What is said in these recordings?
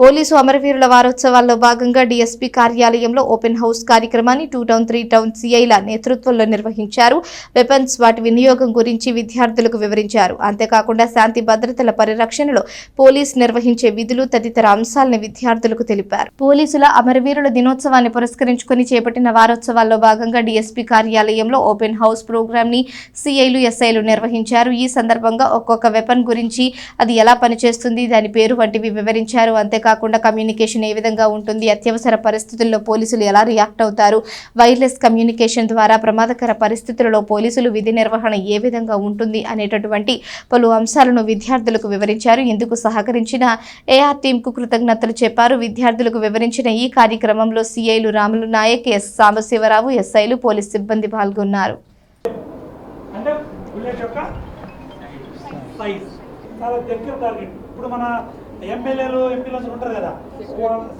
Police అమరవీరుల వారోత్సవాల్లో భాగంగా డీఎస్పీ కార్యాలయంలో ఓపెన్ హౌస్ కార్యక్రమాన్ని టూ టౌన్ త్రీ టౌన్ సిఐల నేతృత్వంలో నిర్వహించారు. వెపన్స్ వాటి వినియోగం గురించి విద్యార్థులకు వివరించారు. అంతేకాకుండా శాంతి భద్రతల పరిరక్షణలో పోలీస్ నిర్వహించే విధులు తదితర అంశాలను విద్యార్థులకు తెలిపారు. పోలీసుల అమరవీరుల దినోత్సవాన్ని పురస్కరించుకుని చేపట్టిన వారోత్సవాల్లో భాగంగా డీఎస్పీ కార్యాలయంలో ఓపెన్ హౌస్ ప్రోగ్రామ్ని సిఐలు ఎస్ఐలు నిర్వహించారు. ఈ సందర్భంగా ఒక్కొక్క వెపన్ గురించి అది ఎలా పనిచేస్తుంది దాని పేరు వంటివి వివరించారు. కాకుండా కమ్యూనికేషన్ ఏ విధంగా ఉంటుంది అత్యవసర పరిస్థితుల్లో పోలీసులు ఎలా రియాక్ట్ అవుతారు వైర్లెస్ కమ్యూనికేషన్ ద్వారా ప్రమాదకర పరిస్థితులలో పోలీసులు విధి నిర్వహణ ఏ విధంగా ఉంటుంది అనేటటువంటి పలు అంశాలను విద్యార్థులకు వివరించారు. ఇందుకు సహకరించిన ఏఆర్ టీంకు కృతజ్ఞతలు చెప్పారు. విద్యార్థులకు వివరించిన ఈ కార్యక్రమంలో సిఐలు రాములు నాయక్ ఎస్ సాంబశివరావు ఎస్ఐలు పోలీస్ సిబ్బంది పాల్గొన్నారు. చాలా దగ్గర టార్గెట్ ఇప్పుడు మన ఎమ్మెల్యేలు ఎంపీలు అసలు ఉంటారు కదా?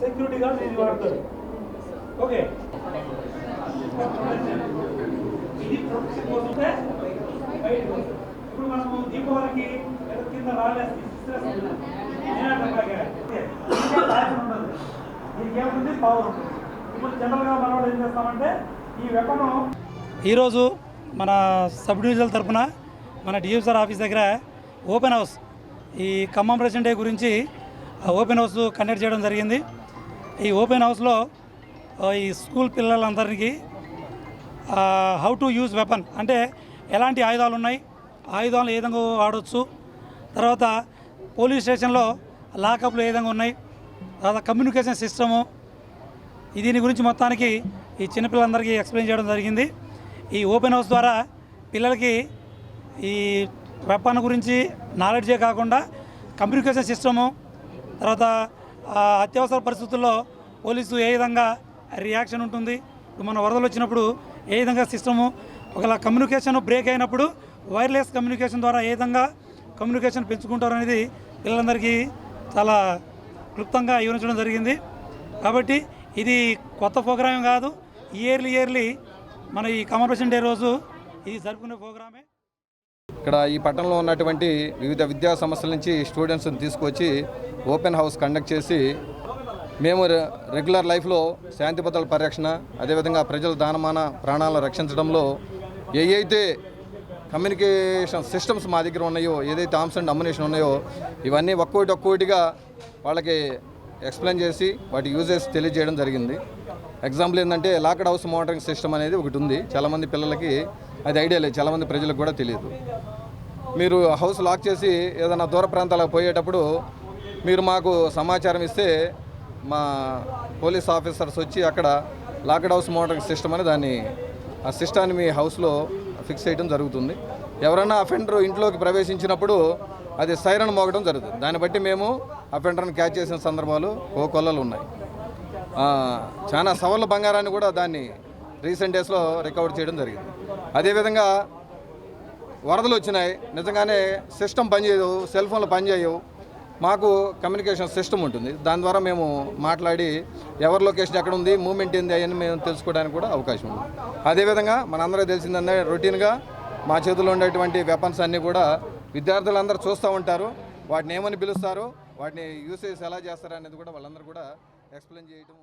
సెక్యూరిటీ గార్డ్స్ ఇది వాడతారు. ఓకే ఇది ప్రొటెక్షన్ కోసమే ఇప్పుడు మనము దీపావళికి కింద రాలేదు. ఉండదు. దీనికి ఏముంది? పవర్ ఉంటుంది. ఇప్పుడు జనరల్గా మన వాళ్ళు ఏం చేస్తామంటే ఈ వెపను ఈరోజు మన సబ్ డివిజనల్ తరఫున మన డిఎఫ్ఆర్ ఆఫీస్ దగ్గర ఓపెన్ హౌస్ ఈ ఖమ్మం ప్రెసిడెంట్ డే గురించి ఆ ఓపెన్ హౌస్ కండక్ట్ చేయడం జరిగింది. ఈ ఓపెన్ హౌస్లో ఈ స్కూల్ పిల్లలందరికీ హౌ టు యూజ్ వెపన్ అంటే ఎలాంటి ఆయుధాలు ఉన్నాయి ఆయుధాలు ఏ విధంగా వాడవచ్చు తర్వాత పోలీస్ స్టేషన్లో లాకప్లు ఏ విధంగా ఉన్నాయి తర్వాత కమ్యూనికేషన్ సిస్టము దీని గురించి మొత్తానికి ఈ చిన్నపిల్లలందరికీ ఎక్స్ప్లెయిన్ చేయడం జరిగింది. ఈ ఓపెన్ హౌస్ ద్వారా పిల్లలకి ఈ వెపన్ గురించి నాలెడ్జే కాకుండా కమ్యూనికేషన్ సిస్టము తర్వాత అత్యవసర పరిస్థితుల్లో పోలీసు ఏ విధంగా రియాక్షన్ ఉంటుంది ఇప్పుడు మన వరదలు వచ్చినప్పుడు ఏ విధంగా సిస్టము ఒకవేళ కమ్యూనికేషన్ బ్రేక్ అయినప్పుడు వైర్లెస్ కమ్యూనికేషన్ ద్వారా ఏ విధంగా కమ్యూనికేషన్ పెంచుకుంటారు అనేది పిల్లలందరికీ చాలా క్లుప్తంగా వివరించడం జరిగింది. కాబట్టి ఇది కొత్త ప్రోగ్రాం కాదు ఇయర్లీ ఇయర్లీ మన ఈ కమర్పేషన్ డే రోజు ఇది జరుపుకునే ప్రోగ్రామే. ఇక్కడ ఈ పట్టణంలో ఉన్నటువంటి వివిధ విద్యా సంస్థల నుంచి స్టూడెంట్స్ని తీసుకొచ్చి ఓపెన్ హౌస్ కండక్ట్ చేసి మేము రెగ్యులర్ లైఫ్లో శాంతి భద్రతల పరిరక్షణ అదేవిధంగా ప్రజల దానమాన ప్రాణాలను రక్షించడంలో ఏ అయితే కమ్యూనికేషన్ సిస్టమ్స్ మా దగ్గర ఉన్నాయో ఏదైతే ఆర్మ్స్ అండ్ అమ్యునేషన్ ఉన్నాయో ఇవన్నీ ఒక్కోటి ఒక్కోటిగా వాళ్ళకి ఎక్స్ప్లెయిన్ చేసి వాటి యూజెస్ తెలియజేయడం జరిగింది. ఎగ్జాంపుల్ ఏంటంటే లాక్డ్ హౌస్ మోటరింగ్ సిస్టమ్ అనేది ఒకటి ఉంది. చాలామంది పిల్లలకి అది ఐడియా లేదు. చాలామంది ప్రజలకు కూడా తెలియదు. మీరు హౌస్ లాక్ చేసి ఏదైనా దూర ప్రాంతాలకు పోయేటప్పుడు మీరు మాకు సమాచారం ఇస్తే మా పోలీస్ ఆఫీసర్స్ వచ్చి అక్కడ లాక్డ్ హౌస్ మోటరింగ్ సిస్టమ్ అని దాన్ని ఆ సిస్టాన్ని మీ హౌస్లో ఫిక్స్ చేయడం జరుగుతుంది. ఎవరైనా అఫెండర్ ఇంట్లోకి ప్రవేశించినప్పుడు అది సైరన్ మోగడం జరుగుతుంది. దాన్ని బట్టి మేము అఫెండర్ని క్యాచ్ చేసిన సందర్భాలు ఓ కొల్లలు ఉన్నాయి. చాలా సవర్ల బంగారాన్ని కూడా దాన్ని రీసెంట్ డేస్లో రికవర్ చేయడం జరిగింది. అదేవిధంగా వరదలు వచ్చినాయి. నిజంగానే సిస్టమ్ పనిచేయదు సెల్ ఫోన్లు పనిచేయవు మాకు కమ్యూనికేషన్ సిస్టమ్ ఉంటుంది. దాని ద్వారా మేము మాట్లాడి ఎవరి లొకేషన్ ఎక్కడ ఉంది మూమెంట్ ఏంది అవన్నీ మేము తెలుసుకోవడానికి కూడా అవకాశం ఉంది. అదేవిధంగా మనందరికీ తెలిసిందంటే రొటీన్గా మా చేతిలో ఉండేటువంటి వెపన్స్ అన్నీ కూడా విద్యార్థులందరూ చూస్తూ ఉంటారు. వాటిని ఏమని పిలుస్తారు? వాటిని యూసేజ్ ఎలా చేస్తారు అనేది కూడా వాళ్ళందరూ కూడా ఎక్స్ప్లెయిన్ చేయటం